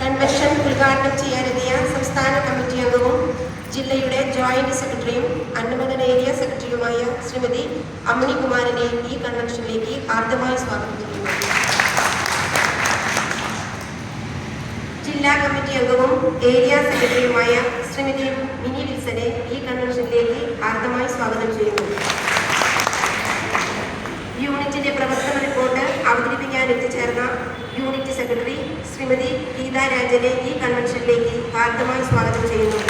Convention ഉദ്ഘാടനം ചെയ്യാനെത്തിയ സംസ്ഥാന committee അംഗവും ജില്ലയുടെ ജോയിന്റ് സെക്രട്ടറിയും അന്നമംഗല ഏരിയ സെക്രട്ടറിയുമായ ശ്രീമതി അമ്മിണി ഈ കൺവെൻഷനിലേക്ക് ആദ്യമായി സ്വാഗതം ചെയ്യുന്നു. ജില്ലാ കമ്മിറ്റി അംഗവും ഏരിയ സെക്രട്ടറിയുമായ ശ്രീമതി മിനി വിൽസനെ ഈ കൺവെൻഷനിലേക്ക് ആദ്യമായി സ്വാഗതം ചെയ്യുന്നു. യൂണിറ്റിന്റെ പ്രവർത്തന അവതരിപ്പിക്കാൻ എത്തിച്ചേർന്ന യൂണിറ്റ് സെക്രട്ടറി ശ്രീമതി ഗീത രാജനെ ഈ കൺവെൻഷനിലേക്ക് ഹാർദമായി സ്വാഗതം ചെയ്യുന്നു.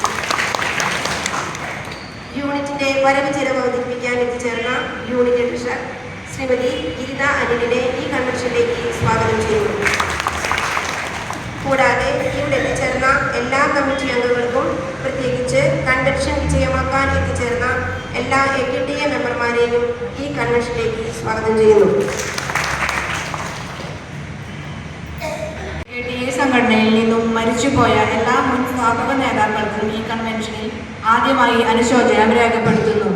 യൂണിറ്റിന്റെ വരവ് ചെലവ് അവതരിപ്പിക്കാൻ എത്തിച്ചേർന്ന യൂണിറ്റ് ട്രഷറർ ശ്രീമതി ഗീത അനിലിനെ ഈ കൺവെൻഷനിലേക്ക് സ്വാഗതം ചെയ്യുന്നു. കൂടാതെ ഇവിടെ എത്തിച്ചേർന്ന എല്ലാ കമ്മിറ്റി അംഗങ്ങൾക്കും പ്രത്യേകിച്ച് കൺവെൻഷൻ വിജയമാക്കാൻ എത്തിച്ചേർന്ന എല്ലാ എ കെ ടി എ മെമ്പർമാരെയും ഈ കൺവെൻഷനിലേക്ക് സ്വാഗതം ചെയ്യുന്നു എ ടി എ സംഘടനയിൽ നിന്നും മരിച്ചുപോയ എല്ലാ മുൻ സ്ഥാപക നേതാക്കൾക്കും ഈ കൺവെൻഷനിൽ ആദ്യമായി അനുശോചനം രേഖപ്പെടുത്തുന്നു.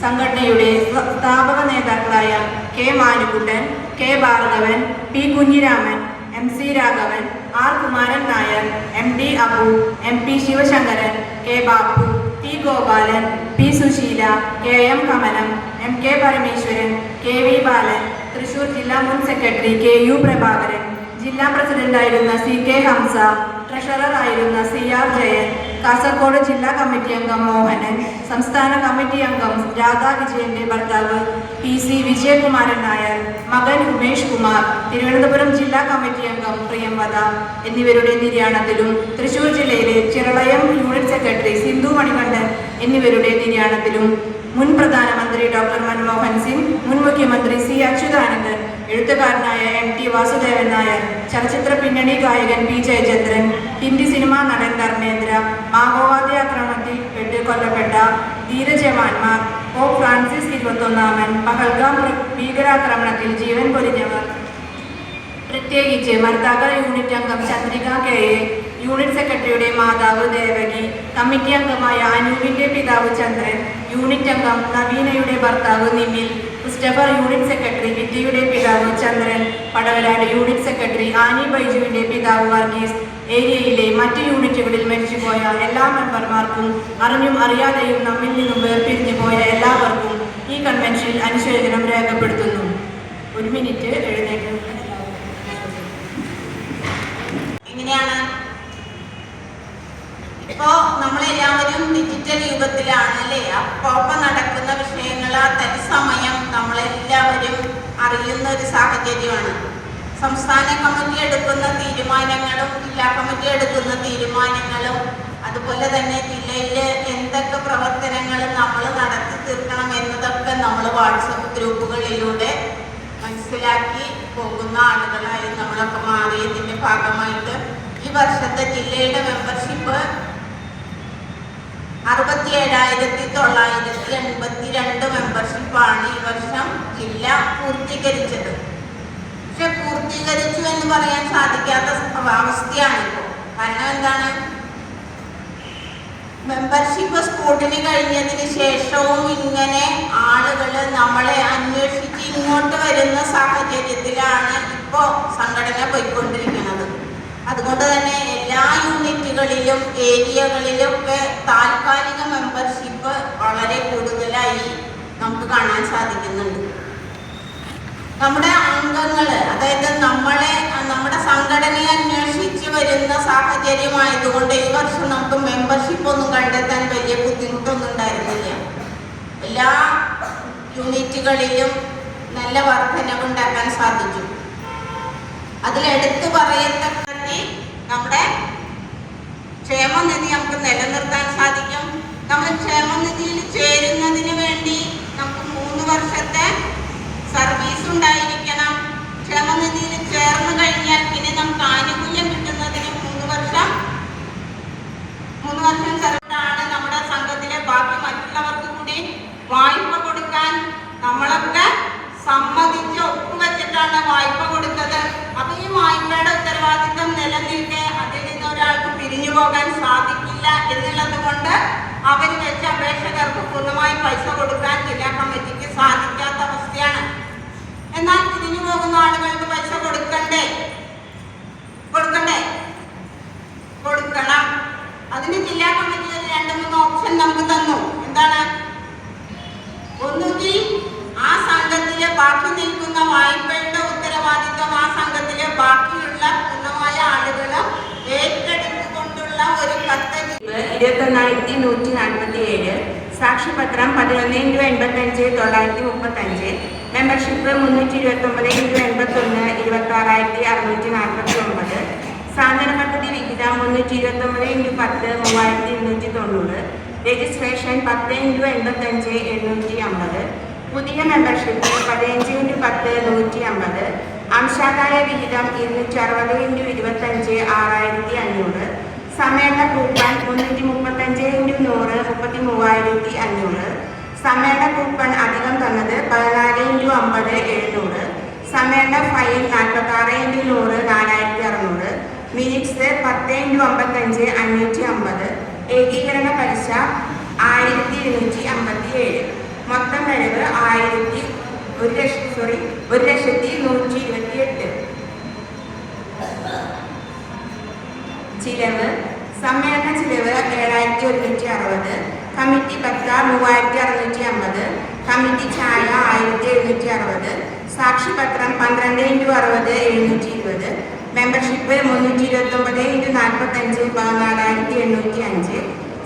സംഘടനയുടെ സ്ഥാപക നേതാക്കളായ K Manukuttan K Bhargavan P Kunhiraman M C Raghavan R Kumaran Nair M D Abu M P Sivasankaran K Bappu T Gopalan P Susheela K M Kamalam M K Parameswaran K V Balan Thrissur ജില്ലാ മുൻ secretary K U Prabhakaran ജില്ലാ പ്രസിഡന്റായിരുന്ന C K Hamza ട്രഷററായിരുന്ന C R Jayan Kasaragod ജില്ലാ committee അംഗം മോഹനൻ സംസ്ഥാന committee അംഗം രാധാ വിജയന്റെ ഭർത്താവ് പി സി വിജയകുമാരൻ നായർ മകൻ ഉമേഷ് കുമാർ തിരുവനന്തപുരം ജില്ലാ കമ്മിറ്റി അംഗം പ്രിയംവദ എന്നിവരുടെ നിര്യാണത്തിലും തൃശൂർ ജില്ലയിലെ ചിറളയം യൂണിറ്റ് സെക്രട്ടറി സിന്ധു മണികണ്ഠൻ എന്നിവരുടെ നിര്യാണത്തിലും മുൻ പ്രധാനമന്ത്രി ഡോക്ടർ മൻമോഹൻ സിംഗ് മുൻ മുഖ്യമന്ത്രി സി അച്യുതാനന്ദൻ എഴുത്തുകാരനായ എം ടി വാസുദേവൻ നായർ ചലച്ചിത്ര പിന്നണി ഗായകൻ പി ജയചന്ദ്രൻ ഹിന്ദി സിനിമാ നടൻ ധർമ്മേന്ദ്ര മാവോവാദി ആക്രമണത്തിൽ പെട്ട് കൊല്ലപ്പെട്ട ധീരജവാന്മാർ ഓ ഫ്രാൻസിസ് ഇരുപത്തൊന്നാമൻ പഹൽഗാം ഭീകരാക്രമണത്തിൽ ജീവൻ പൊരിഞ്ഞവർ പ്രത്യേകിച്ച് മർത്താക്കര യൂണിറ്റ് അംഗം ചന്ദ്രിക കെ എ യൂണിറ്റ് സെക്രട്ടറിയുടെ മാതാവ് ദേവകി കമ്മിറ്റി അംഗമായ അനൂപിന്റെ പിതാവ് ചന്ദ്രൻ യൂണിറ്റ് അംഗം നവീനയുടെ ഭർത്താവ് നിമിൽ ക്രിസ്റ്റഫർ യൂണിറ്റ് സെക്രട്ടറി വിദ്യയുടെ പിതാവ് Chandran Padavalad unit secretary Annie ബൈജുവിന്റെ പിതാവ് വർഗീസ്. ഏരിയയിലെ മറ്റ് യൂണിറ്റുകളിൽ മരിച്ചുപോയ എല്ലാ മെമ്പർമാർക്കും അറിഞ്ഞും അറിയാതെയും നമ്മിൽ നിന്നും വേർപിരിഞ്ഞു പോയ എല്ലാവർക്കും ഈ കൺവെൻഷനിൽ അനുശോചനം രേഖപ്പെടുത്തുന്നു. ഒരു മിനിറ്റ് എഴുന്നേറ്റ്. എങ്ങനെയാണ് ഇപ്പോ നമ്മളെല്ലാവരും ഡിജിറ്റൽ യുഗത്തിലാണ് അല്ലേ? അപ്പൊ നടക്കുന്ന വിഷയങ്ങൾ തത്സമയം നമ്മളെല്ലാവരും അറിയുന്ന ഒരു സാഹചര്യമാണ്. സംസ്ഥാന കമ്മിറ്റി എടുക്കുന്ന തീരുമാനങ്ങളും ജില്ലാ കമ്മിറ്റി എടുക്കുന്ന തീരുമാനങ്ങളും അതുപോലെ തന്നെ ജില്ലയിൽ എന്തൊക്കെ പ്രവർത്തനങ്ങൾ നമ്മൾ നടത്തി തീർക്കണം എന്നതൊക്കെ നമ്മൾ വാട്സപ്പ് ഗ്രൂപ്പുകളിലൂടെ മനസ്സിലാക്കി പോകുന്ന ആളുകളായി നമ്മളൊക്കെ മാറിയതിന്റെ ഭാഗമായിട്ട് ഈ വർഷത്തെ ജില്ലയുടെ മെമ്പർഷിപ്പ് അറുപത്തി ഏഴായിരത്തി തൊള്ളായിരത്തി എൺപത്തി രണ്ട് മെമ്പർഷിപ്പാണ് ഈ വർഷം ജില്ല പൂർത്തീകരിച്ചത്. പക്ഷെ പൂർത്തീകരിച്ചു എന്ന് പറയാൻ സാധിക്കാത്ത അവസ്ഥയാണ് ഇപ്പോൾ കാരണം എന്താണ്? മെമ്പർഷിപ്പ് സ്കൂട്ടിന് കഴിഞ്ഞതിന് ശേഷവും ഇങ്ങനെ ആളുകൾ നമ്മളെ അന്വേഷിച്ച് ഇങ്ങോട്ട് വരുന്ന സാഹചര്യത്തിലാണ് ഇപ്പോൾ സംഘടന പോയിക്കൊണ്ടിരിക്കുന്നത്. അതുകൊണ്ട് തന്നെ എല്ലാ യൂണിറ്റുകളിലും ഏരിയകളിലും ഒക്കെ താൽക്കാലിക മെമ്പർഷിപ്പ് വളരെ കൂടുതലായി നമുക്ക് കാണാൻ സാധിക്കുന്നുണ്ട്. നമ്മുടെ അംഗങ്ങൾ അതായത് നമ്മളെ നമ്മുടെ സംഘടനയെ അന്വേഷിച്ച് വരുന്ന സാഹചര്യമായതുകൊണ്ട് ഈ വർഷം നമുക്ക് മെമ്പർഷിപ്പ് ഒന്നും കണ്ടെത്താൻ വലിയ ബുദ്ധിമുട്ടൊന്നും ഉണ്ടായിരുന്നില്ല. എല്ലാ യൂണിറ്റുകളിലും നല്ല വർധനവ് ഉണ്ടാക്കാൻ സാധിച്ചു. അതിലെടുത്തു പറയത്തക്ക നമ്മുടെ ക്ഷേമനിധി നമുക്ക് ഇരുപത്തൊന്നായിരത്തി നൂറ്റി നാൽപ്പത്തി ഏഴ് സാക്ഷ്യപത്രം പതിനൊന്ന് ഇന്റു എൺപത്തഞ്ച് തൊള്ളായിരത്തി മുപ്പത്തഞ്ച് മെമ്പർഷിപ്പ് മുന്നൂറ്റി ഇരുപത്തൊമ്പത് ഇന്റു എൺപത്തൊന്ന് ഇരുപത്തി ആറായിരത്തി അറുന്നൂറ്റി നാൽപ്പത്തി ഒമ്പത് സാന്ത്വന പദ്ധതി വിഹിതം മുന്നൂറ്റി ഇരുപത്തൊമ്പത് ഇന്റു പത്ത് മൂവായിരത്തി ഇരുന്നൂറ്റി തൊണ്ണൂറ് രജിസ്ട്രേഷൻ പത്ത് ഇന്റു എൺപത്തഞ്ച് എണ്ണൂറ്റി അമ്പത് പുതിയ മെമ്പർഷിപ്പ് പതിനഞ്ച് ഇന്റു പത്ത് നൂറ്റി അമ്പത് അംശാദായ വിഹിതം ഇരുന്നൂറ്റി അറുപത് ഇന്റു ഇരുപത്തഞ്ച് ആറായിരത്തി അഞ്ഞൂറ് സമ്മേളന കൂപ്പൺ മുന്നൂറ്റി മുപ്പത്തഞ്ച് ഇന്റു നൂറ് മുപ്പത്തി മൂവായിരത്തി അഞ്ഞൂറ്. സമയത്ത കൂപ്പൺ അധികം തന്നത് പതിനാല് ഇന്റു അമ്പത് എഴുന്നൂറ്. സമയത്ത ഫൈൻ നാൽപ്പത്തി ആറ് ഇന്റു നൂറ് നാലായിരത്തി അറുന്നൂറ്. മിനിറ്റ്സ് പത്ത് ഇന്റു അമ്പത്തഞ്ച് അഞ്ഞൂറ്റി അമ്പത്. ഏകീകരണ പലിശ ആയിരത്തി ഇരുന്നൂറ്റി അമ്പത്തി ഏഴ് മൊത്തം വരവ് ആയിരത്തി ഒരു ലക്ഷം സോറി ഒരു ലക്ഷത്തി നൂറ്റി ഇരുപത്തി എട്ട് ചിലവ് സമ്മേളന ചിലവ് ഏഴായിരത്തി ഒരുന്നൂറ്റി അറുപത്. കമ്മിറ്റി പത്ര മൂവായിരത്തി അറുന്നൂറ്റി അമ്പത്. കമ്മിറ്റി ചായ ആയിരത്തി എഴുന്നൂറ്റി അറുപത്. സാക്ഷിപത്രം പന്ത്രണ്ട് ഇന്റു അറുപത് എഴുന്നൂറ്റി ഇരുപത്. മെമ്പർഷിപ്പ് മുന്നൂറ്റി ഇരുപത്തൊമ്പത് ഇന്റു നാൽപ്പത്തഞ്ച് പതിനാലായിരത്തി എണ്ണൂറ്റി അഞ്ച്.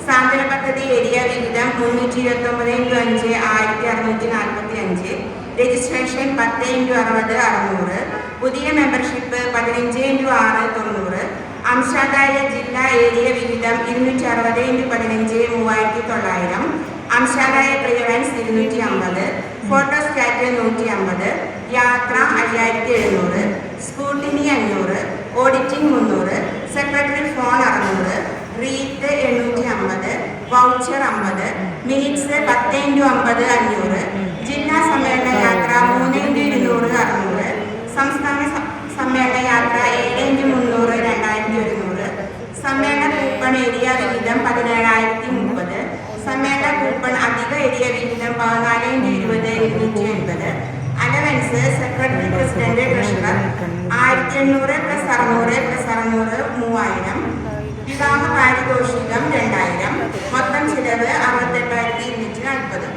സാന്ത്വന പദ്ധതി ഏരിയ വിഹിതം മുന്നൂറ്റി ഇരുപത്തൊമ്പത് ഇന്റു അഞ്ച് ആയിരത്തി അറുന്നൂറ്റി നാൽപ്പത്തി അഞ്ച്. രജിസ്ട്രേഷൻ പത്ത് ഇന്റു അറുപത് അറുന്നൂറ്. പുതിയ മെമ്പർഷിപ്പ് പതിനഞ്ച് ഇന്റു ആറ് തൊണ്ണൂറ്. അംശാദായ ജില്ലാ ഏരിയ വിഹിതം ഇരുന്നൂറ്റി അറുപത് ഇന്റു പതിനഞ്ച് മൂവായിരത്തി തൊള്ളായിരം അംശാദായ ക്ലിയറൻസ് ഇരുന്നൂറ്റി അമ്പത് ഫോട്ടോസ്റ്റാറ്റ് നൂറ്റി അമ്പത് യാത്ര അയ്യായിരത്തി എഴുന്നൂറ് സ്കൂട്ടിനി അഞ്ഞൂറ്. ഓഡിറ്റിംഗ് മുന്നൂറ്. സെക്രട്ടറി ഫോൺ അറുന്നൂറ്. റീത്ത് എണ്ണൂറ്റി അമ്പത് വൗച്ചർ അമ്പത്. മിനിറ്റ്സ് പത്ത് ഇന്റു അമ്പത് അഞ്ഞൂറ്. ജില്ലാ സമ്മേളന യാത്ര മൂന്ന് ഇന്റു ഇരുന്നൂറ് അറുന്നൂറ്. സംസ്ഥാന വിഹിതം പതിനേഴായിരത്തി മുപ്പത് സമ്മേളന കൂപ്പൺ അധിക എരിയ വിഹിതം പതിനാല് ഇരുപത് എഴുന്നൂറ്റി എൺപത് അലവൻസ് സെക്രട്ടറി പ്രസിഡന്റ് ട്രഷറർ ആയിരത്തി എണ്ണൂറ് പ്ലസ് അറുന്നൂറ് പ്ലസ് അറുന്നൂറ് മൂവായിരം. വിവാഹ പാരിതോഷികം രണ്ടായിരം. മൊത്തം ചിലവ് അറുപത്തെട്ടായിരത്തി ഇരുന്നൂറ്റി നാൽപ്പത്